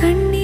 కన్నీటి